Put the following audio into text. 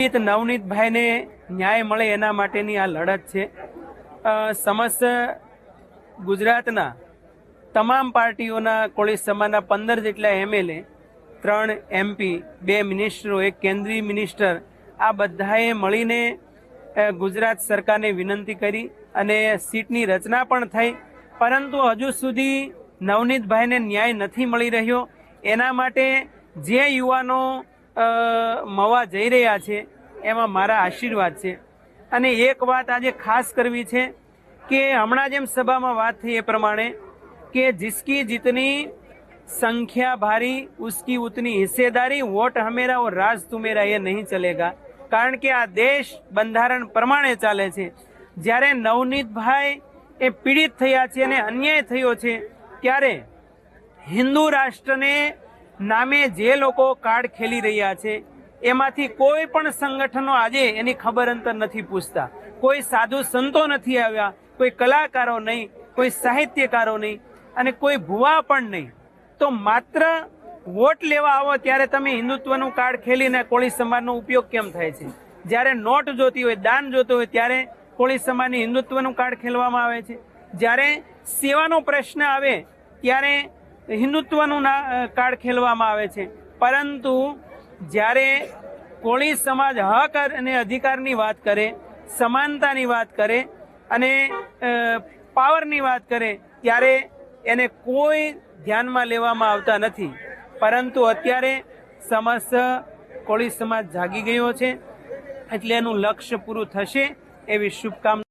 નવનીતભાઈને ન્યાય મળે એના માટેની આ લડત છે. સમસ્ત ગુજરાતના તમામ પાર્ટીઓના કોળી સમાજના પંદર જેટલા એમએલએ ત્રણ એમપી બે મિનિસ્ટરો, એક કેન્દ્રીય મિનિસ્ટર, આ બધાએ મળીને ગુજરાત સરકારને વિનંતી કરી અને સીટની રચના પણ થઈ. પરંતુ હજુ સુધી નવનીતભાઈને ન્યાય નથી મળી રહ્યો. એના માટે જે યુવાનો મવા જઈ રહ્યા છે, એમાં મારા આશીર્વાદ છે. અને એક વાત આજે ખાસ કરવી છે કે હમણાં જેમ સભામાં વાત થઈ એ પ્રમાણે કે જીસકી જીતની સંખ્યા ભારી, ઉસકી ઉતની હિસ્સેદારી, વોટ હમેરા ઓર રાજ તુમેરા એ નહીં ચલેગા. કારણ કે આ દેશ બંધારણ પ્રમાણે ચાલે છે. જ્યારે નવનીતભાઈ એ પીડિત થયા છે અને અન્યાય થયો છે, ત્યારે હિન્દુ રાષ્ટ્રને નામે જે લોકો કાર્ડ ખેલી રહ્યા છે, એમાંથી કોઈ પણ સંગઠનો આજે એની ખબર અંતર નથી પૂછતા. કોઈ સાધુ સંતો નથી આવ્યા, કોઈ કલાકારો નહીં, કોઈ સાહિત્યકારો નહીં, અને કોઈ ભુવા પણ નહીં. તો માત્ર વોટ લેવા આવો ત્યારે તમે હિન્દુત્વનું કાર્ડ ખેલીને કોળી સમાજનો ઉપયોગ કેમ થાય છે? જ્યારે નોટ જોતી હોય, દાન જોતું હોય, ત્યારે કોળી સમાજની હિન્દુત્વનું કાર્ડ ખેલવામાં આવે છે. જ્યારે સેવાનો પ્રશ્ન આવે, ત્યારે હિન્દુત્વનું કાર્ડ ખેલવામાં આવે છે. પરંતુ જ્યારે કોળી સમાજ હક અને અધિકારની વાત કરે, સમાનતાની વાત કરે અને પાવરની વાત કરે, ત્યારે એને કોઈ ધ્યાનમાં લેવામાં આવતા નથી. પરંતુ અત્યારે સમસ્ત કોળી સમાજ જાગી ગયો છે. એટલે એનું લક્ષ્ય પૂરું થશે એવી શુભકામના